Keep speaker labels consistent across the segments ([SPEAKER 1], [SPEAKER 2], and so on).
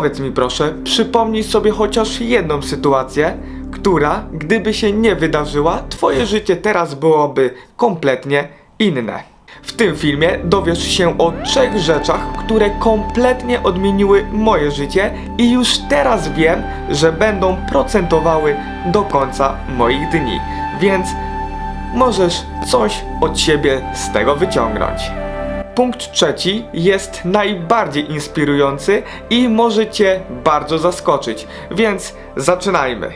[SPEAKER 1] Powiedz mi proszę, przypomnij sobie chociaż jedną sytuację, która, gdyby się nie wydarzyła, twoje życie teraz byłoby kompletnie inne. W tym filmie dowiesz się o trzech rzeczach, które kompletnie odmieniły moje życie i już teraz wiem, że będą procentowały do końca moich dni. Więc możesz coś od siebie z tego wyciągnąć. Punkt trzeci jest najbardziej inspirujący i może Cię bardzo zaskoczyć, więc zaczynajmy.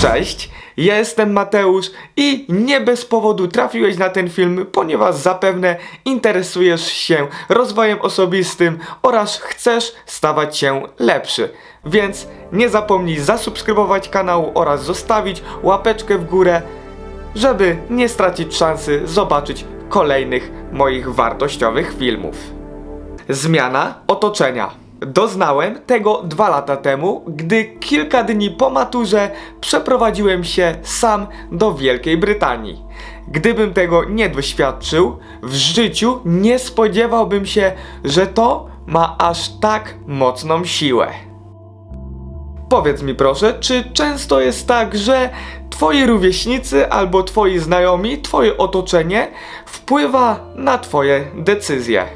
[SPEAKER 1] Cześć, ja jestem Mateusz i nie bez powodu trafiłeś na ten film, ponieważ zapewne interesujesz się rozwojem osobistym oraz chcesz stawać się lepszy. Więc nie zapomnij zasubskrybować kanału oraz zostawić łapeczkę w górę, żeby nie stracić szansy zobaczyć kolejnych moich wartościowych filmów. Zmiana otoczenia. Doznałem tego dwa lata temu, gdy kilka dni po maturze przeprowadziłem się sam do Wielkiej Brytanii. Gdybym tego nie doświadczył, w życiu nie spodziewałbym się, że to ma aż tak mocną siłę. Powiedz mi proszę, czy często jest tak, że twoi rówieśnicy albo twoi znajomi, twoje otoczenie wpływa na twoje decyzje?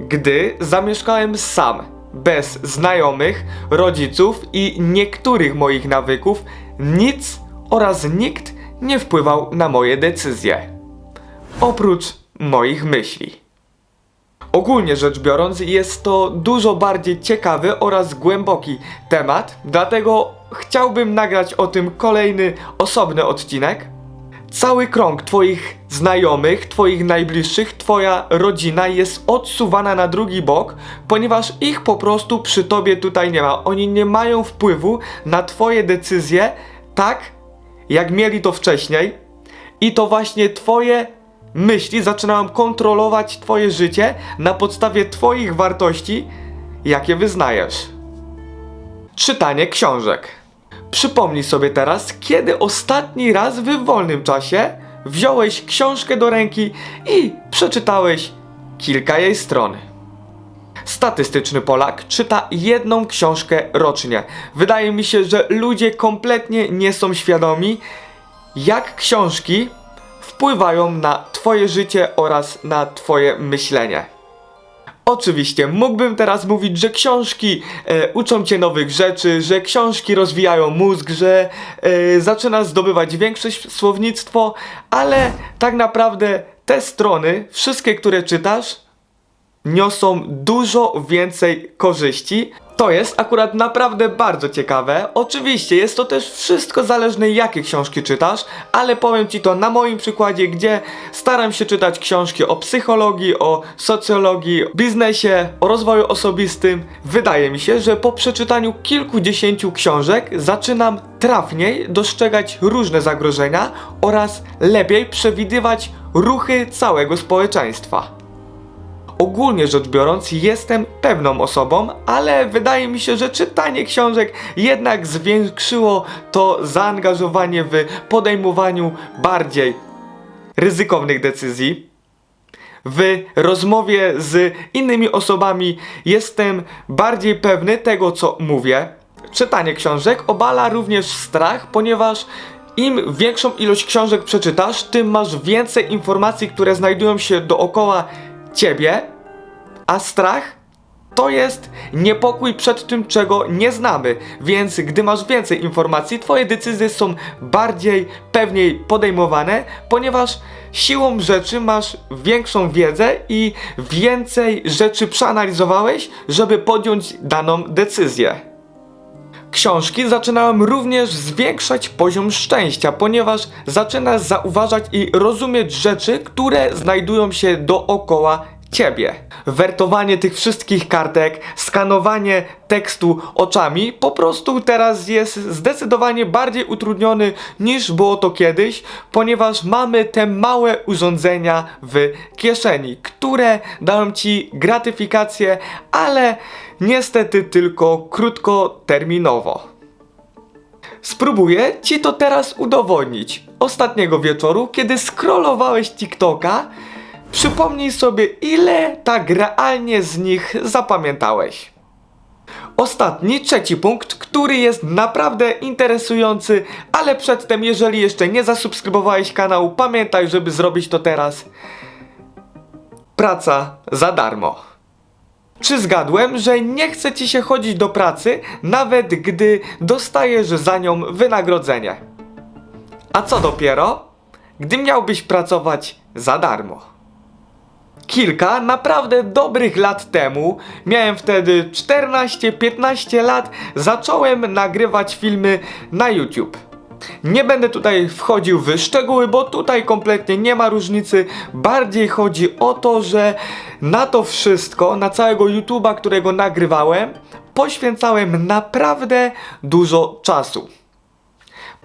[SPEAKER 1] Gdy zamieszkałem sam, bez znajomych, rodziców i niektórych moich nawyków, nic oraz nikt nie wpływał na moje decyzje. Oprócz moich myśli. Ogólnie rzecz biorąc, jest to dużo bardziej ciekawy oraz głęboki temat, dlatego chciałbym nagrać o tym kolejny osobny odcinek. Cały krąg Twoich znajomych, Twoich najbliższych, Twoja rodzina jest odsuwana na drugi bok, ponieważ ich po prostu przy Tobie tutaj nie ma. Oni nie mają wpływu na Twoje decyzje tak, jak mieli to wcześniej. I to właśnie Twoje myśli zaczynają kontrolować Twoje życie na podstawie Twoich wartości, jakie wyznajesz. Czytanie książek. Przypomnij sobie teraz, kiedy ostatni raz w wolnym czasie wziąłeś książkę do ręki i przeczytałeś kilka jej stron. Statystyczny Polak czyta jedną książkę rocznie. Wydaje mi się, że ludzie kompletnie nie są świadomi, jak książki wpływają na Twoje życie oraz na Twoje myślenie. Oczywiście, mógłbym teraz mówić, że książki e, uczą cię nowych rzeczy, że książki rozwijają mózg, że e, zaczynasz zdobywać większe słownictwo, ale tak naprawdę te strony, wszystkie, które czytasz, niosą dużo więcej korzyści. To jest akurat naprawdę bardzo ciekawe. Oczywiście jest to też wszystko zależne jakie książki czytasz, ale powiem ci to na moim przykładzie, gdzie staram się czytać książki o psychologii, o socjologii, biznesie, o rozwoju osobistym. Wydaje mi się, że po przeczytaniu kilkudziesięciu książek zaczynam trafniej dostrzegać różne zagrożenia oraz lepiej przewidywać ruchy całego społeczeństwa. Ogólnie rzecz biorąc, jestem pewną osobą, ale wydaje mi się, że czytanie książek jednak zwiększyło to zaangażowanie w podejmowaniu bardziej ryzykownych decyzji. W rozmowie z innymi osobami jestem bardziej pewny tego, co mówię. Czytanie książek obala również strach, ponieważ im większą ilość książek przeczytasz, tym masz więcej informacji, które znajdują się dookoła ciebie, a strach to jest niepokój przed tym, czego nie znamy. Więc gdy masz więcej informacji, twoje decyzje są bardziej pewniej podejmowane, ponieważ siłą rzeczy masz większą wiedzę i więcej rzeczy przeanalizowałeś, żeby podjąć daną decyzję. Książki zaczynałem również zwiększać poziom szczęścia, ponieważ zaczynasz zauważać i rozumieć rzeczy, które znajdują się dookoła ciebie. Wertowanie tych wszystkich kartek, skanowanie tekstu oczami po prostu teraz jest zdecydowanie bardziej utrudniony niż było to kiedyś, ponieważ mamy te małe urządzenia w kieszeni, które dają ci gratyfikację, ale niestety tylko krótkoterminowo. Spróbuję ci to teraz udowodnić. Ostatniego wieczoru, kiedy scrollowałeś TikToka, przypomnij sobie, ile tak realnie z nich zapamiętałeś. Ostatni, trzeci punkt, który jest naprawdę interesujący, ale przedtem, jeżeli jeszcze nie zasubskrybowałeś kanału, pamiętaj, żeby zrobić to teraz. Praca za darmo. Czy zgadłem, że nie chce ci się chodzić do pracy, nawet gdy dostajesz za nią wynagrodzenie? A co dopiero, gdy miałbyś pracować za darmo? Kilka naprawdę dobrych lat temu, miałem wtedy 14-15 lat, zacząłem nagrywać filmy na YouTube. Nie będę tutaj wchodził w szczegóły, bo tutaj kompletnie nie ma różnicy. Bardziej chodzi o to, że na to wszystko, na całego YouTube'a, którego nagrywałem, poświęcałem naprawdę dużo czasu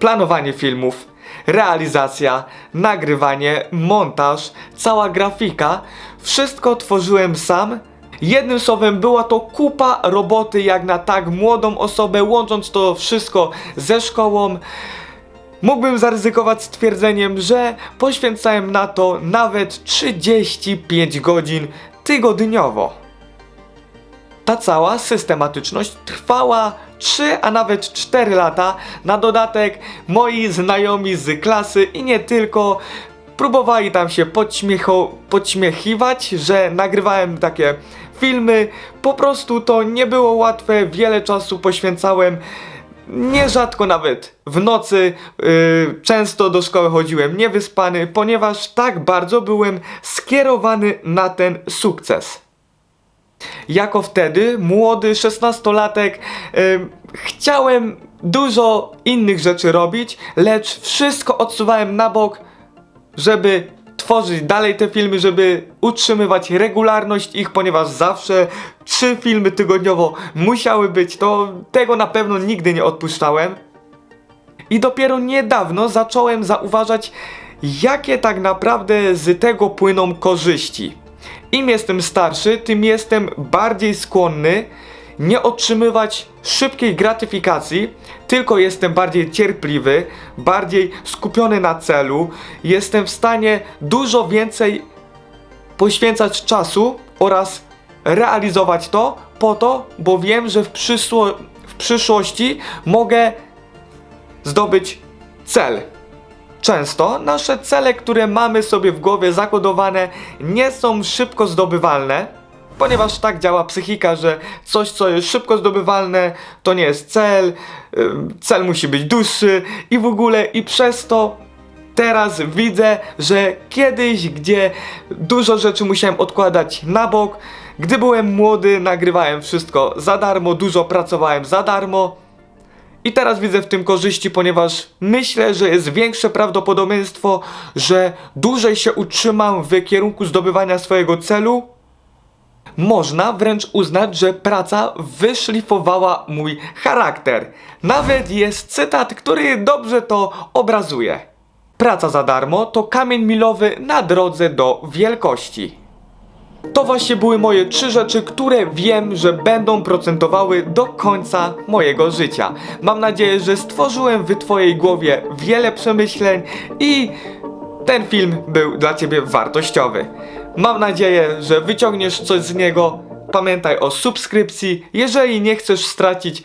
[SPEAKER 1] planowanie filmów, realizacja, nagrywanie, montaż, cała grafika, wszystko tworzyłem sam. Jednym słowem, była to kupa roboty jak na tak młodą osobę, łącząc to wszystko ze szkołą. Mógłbym zaryzykować stwierdzeniem, że poświęcałem na to nawet 35 godzin tygodniowo. Ta cała systematyczność trwała 3, a nawet 4 lata. Na dodatek moi znajomi z klasy i nie tylko próbowali tam się podśmiecho, podśmiechiwać, że nagrywałem takie filmy. Po prostu to nie było łatwe, wiele czasu poświęcałem. Nierzadko nawet w nocy yy, często do szkoły chodziłem niewyspany, ponieważ tak bardzo byłem skierowany na ten sukces jako wtedy młody szesnastolatek ym, chciałem dużo innych rzeczy robić, lecz wszystko odsuwałem na bok, żeby tworzyć dalej te filmy, żeby utrzymywać regularność ich, ponieważ zawsze trzy filmy tygodniowo musiały być, to tego na pewno nigdy nie odpuszczałem. I dopiero niedawno zacząłem zauważać, jakie tak naprawdę z tego płyną korzyści. Im jestem starszy, tym jestem bardziej skłonny nie otrzymywać szybkiej gratyfikacji, tylko jestem bardziej cierpliwy, bardziej skupiony na celu, jestem w stanie dużo więcej poświęcać czasu oraz realizować to po to, bo wiem, że w, przysło- w przyszłości mogę zdobyć cel. Często nasze cele, które mamy sobie w głowie zakodowane, nie są szybko zdobywalne, ponieważ tak działa psychika, że coś, co jest szybko zdobywalne, to nie jest cel, cel musi być dłuższy i w ogóle, i przez to teraz widzę, że kiedyś, gdzie dużo rzeczy musiałem odkładać na bok, gdy byłem młody, nagrywałem wszystko za darmo, dużo pracowałem za darmo. I teraz widzę w tym korzyści, ponieważ myślę, że jest większe prawdopodobieństwo, że dłużej się utrzymam w kierunku zdobywania swojego celu. Można wręcz uznać, że praca wyszlifowała mój charakter. Nawet jest cytat, który dobrze to obrazuje. Praca za darmo to kamień milowy na drodze do wielkości. To właśnie były moje trzy rzeczy, które wiem, że będą procentowały do końca mojego życia. Mam nadzieję, że stworzyłem w Twojej głowie wiele przemyśleń i ten film był dla Ciebie wartościowy. Mam nadzieję, że wyciągniesz coś z niego. Pamiętaj o subskrypcji, jeżeli nie chcesz stracić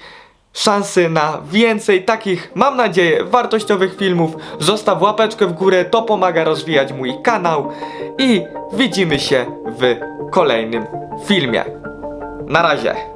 [SPEAKER 1] szansy na więcej takich, mam nadzieję, wartościowych filmów. Zostaw łapeczkę w górę, to pomaga rozwijać mój kanał i widzimy się w kolejnym filmie. Na razie.